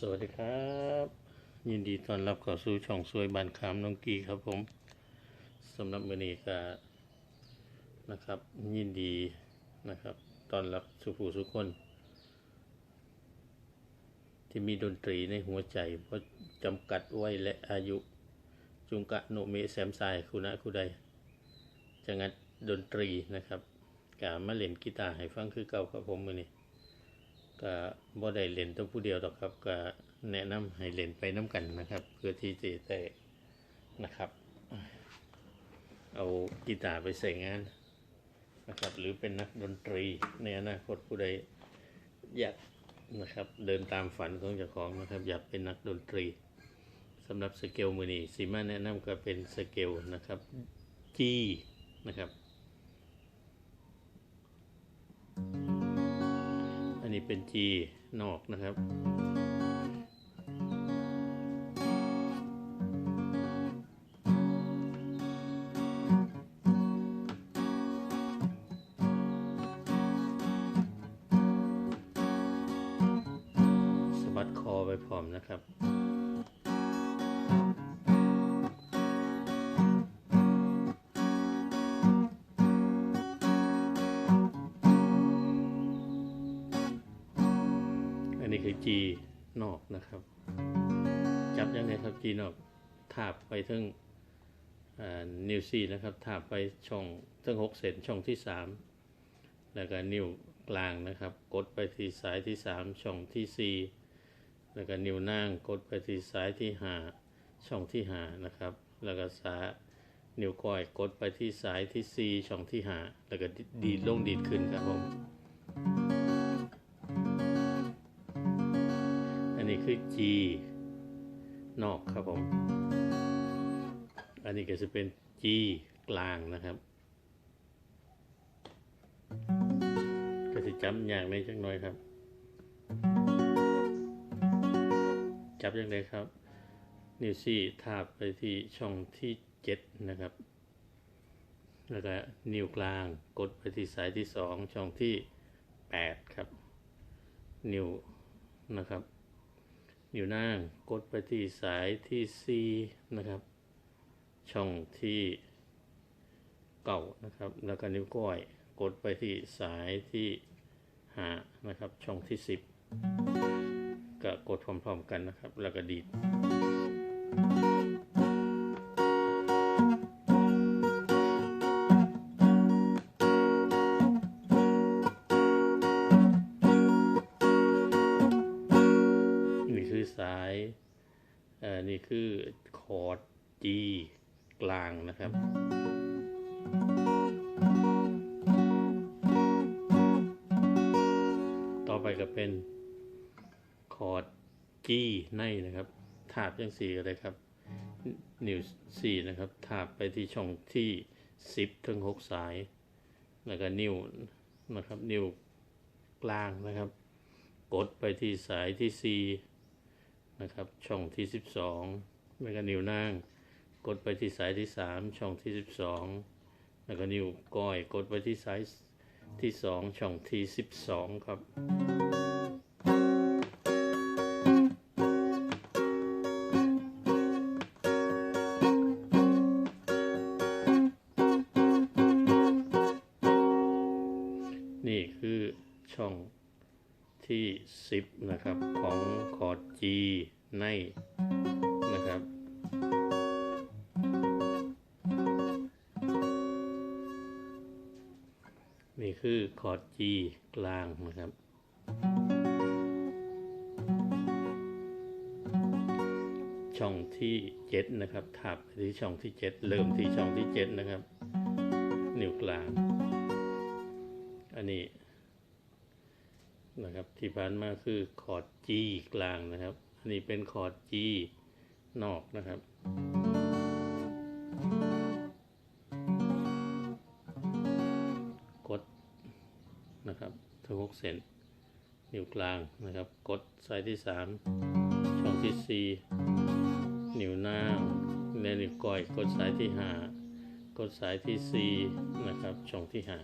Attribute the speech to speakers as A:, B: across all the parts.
A: สวัสดีครับ ยินดีต้อนรับเข้าสู่ช่องสวยบานคามน้องกีครับผมสำหรับมือนี้ก็นะครับ ยินดีนะครับต้อนรับสุผู้สุคน ที่มีดนตรีในหัวใจ เพราะจำกัดไว้และอายุ จุงกะโนเมแซมไซคุณะคุใดจะงัดดนตรีนะครับกามาเล่นกีตาร์ให้ฟังคือเก่าครับผมมือนี้ ก็บ่ได้เล่นตัวผู้เดียวหรอกครับ ก็แนะนำให้เล่นไปน้ำกันนะครับ เพื่อที่จะได้นะครับ เอากีตาร์ไปใส่งานนะครับ หรือเป็นนักดนตรีในอนาคตผู้ใดอยากนะครับเดินตามฝันของเจ้าของนะครับ อยากเป็นนักดนตรีสำหรับสเกลมือนี้สีมาแนะนำก็เป็นสเกลนะครับ G นะครับอัน นี้เป็น G นอกนะครับ สะบัดคอไปพร้อมนะครับ อันนี้คือ G นอกนะครับ จับยังไงครับ G นอกทาบไปถึงนิ้วสี่นะครับทาบไปช่องถึงหกเซนช่องที่สามแล้วก็นิ้วกลางนะครับ กดไปที่สายที่สามช่องที่สี่แล้วก็นิ้วนางกดไปที่สายที่ห้าช่องที่ห้านะครับ แล้วก็สานิ้วก้อยกดไปที่สายที่สี่ช่องที่ห้าแล้วก็ดีดลงดีดขึ้นครับผม อันนี้คือ G นอกครับผม อันนี้ก็จะเป็น G กลางนะครับ ก็จะจำอย่างในจังหน่อยครับ จับอย่างไรครับ นิ้วซี่ทาบไปที่ช่องที่ 7 นะครับ แล้วก็นิ้วกลางกดไปที่สายที่ 2 ช่องที่ 8 ครับ นิ้วนะครับ อยู่หนางกดไปที่สายที่ C นะครับ ช่องที่เก่านะครับ แล้วก็นิ้วก้อยกดไปที่สายที่หานะครับ ช่องที่ 10 ก็กดพร้อมๆกันนะครับ แล้วก็ดีด คอร์ด G กลางนะครับ ต่อไปก็เป็นคอร์ด G ในนะครับทาบยังสี่อะไรครับ นิ้วสี่นะครับทาบไปที่ช่องที่สิบถึงหกสาย แล้วก็นิ้วนะครับ นิ้วกลางนะครับ กดไปที่สายที่ 4 นะครับ ช่องที่ 12 แล้วก็นิ้วนาง กดไปที่สายที่3ช่องที่12แล้วก็นิ้วก้อยกดไปที่สายที่2ช่องที่12ครับ นี่คือช่องที่ 10 นะครับ ของคอร์ด G ใน อคอร์ด G กลางนะครับ ช่องที่7นะครับถับไปที่ช่องที่ 7 เริ่มที่ช่องที่ 7 นะครับ นิ้วกลาง อันนี้นะครับที่ผ่านมาคือคอร์ด G กลางนะครับ อันนี้เป็นคอร์ด G นอกนะครับ ถึงหกเซนนิ้วกลางนะครับ กดสายที่สามช่องที่สี่นิ้วหน้างและนิ้วก้อย กดสายที่ห้ากดสายที่สี่นะครับ ช่องที่ห้า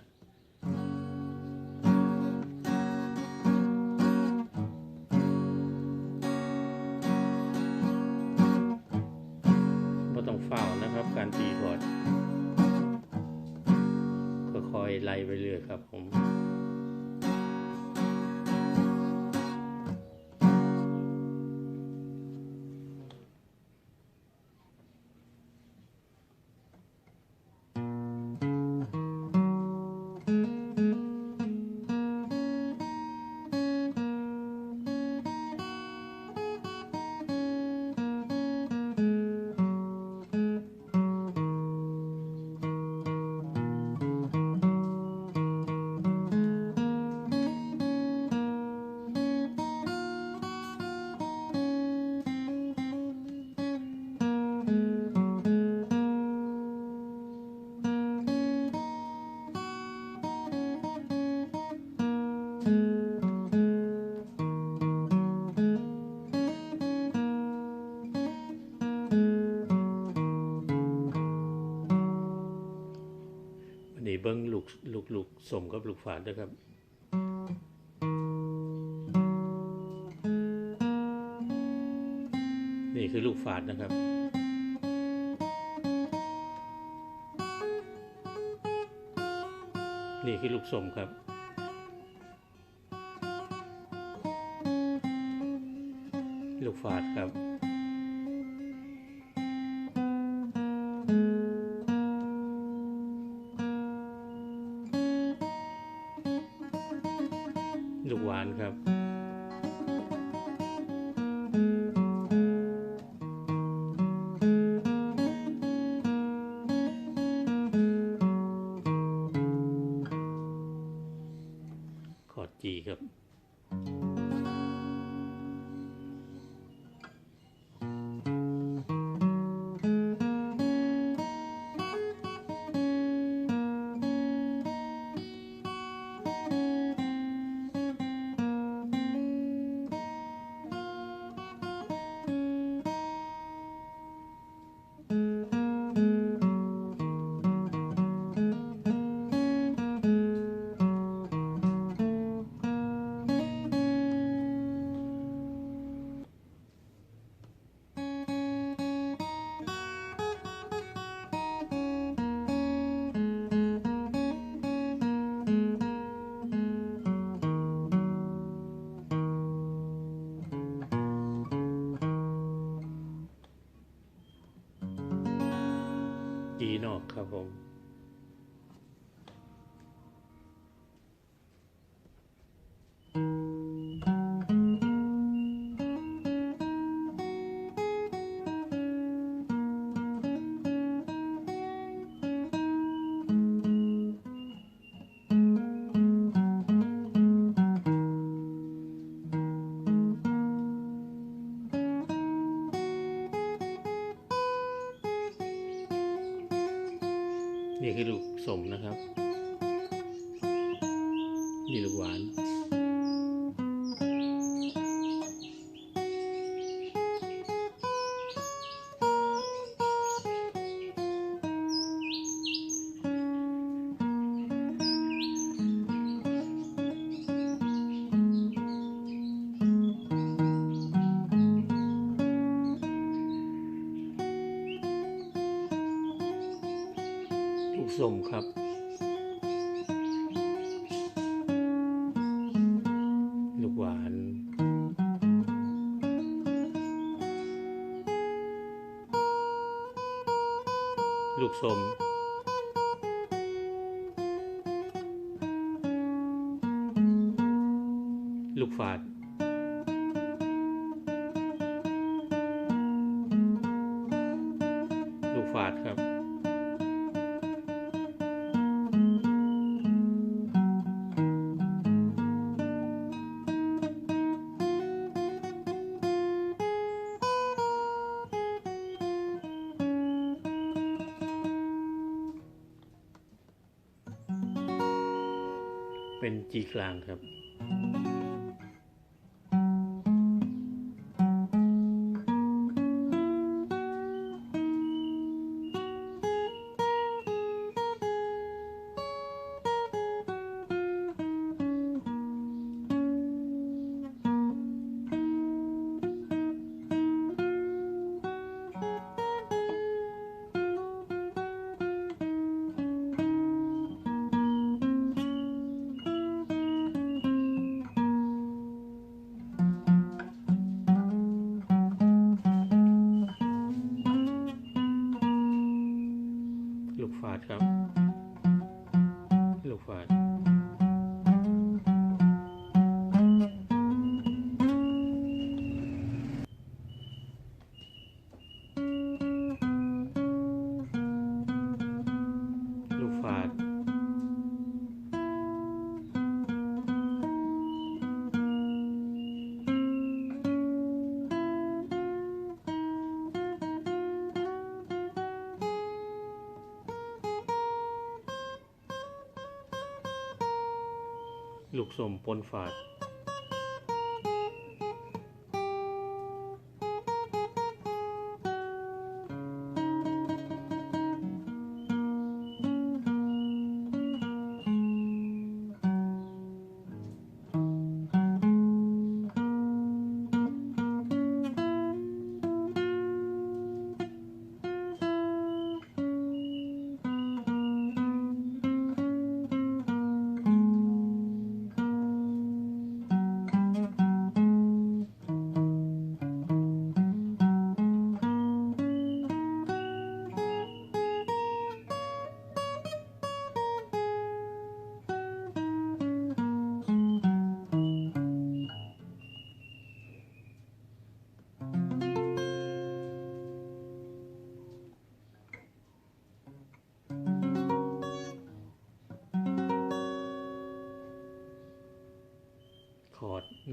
A: ก็ต้องเฝ้านะครับ การตีก่อนค่อยๆไล่ไปเรื่อยครับผมันนี้เบิ้งลูกลูกลูกสมกับลูกฝาดด้วยครับนี่คือลูกฝาดนะครับนี่คือลูกสมครับ ลูกฝาดครับ จีครับ ผม สมนะครับ นี่ลูกหวาน ลูกสมครับ ลูกหวาน ลูกสมลูกฝาด เป็นจีกลางครับ ลูกฝาดครับ ลูกฝาด ลูกสมปนฝาด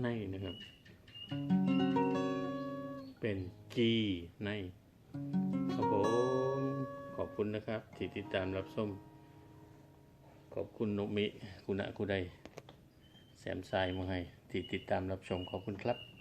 A: ในนะครับ เป็น G ในครับผมขอบคุณนะครับ ที่ติดตามรับชมขอบคุณโนมิคุณะคุไดแสมทรายมาให้ที่ติดตามรับชมขอบคุณครับ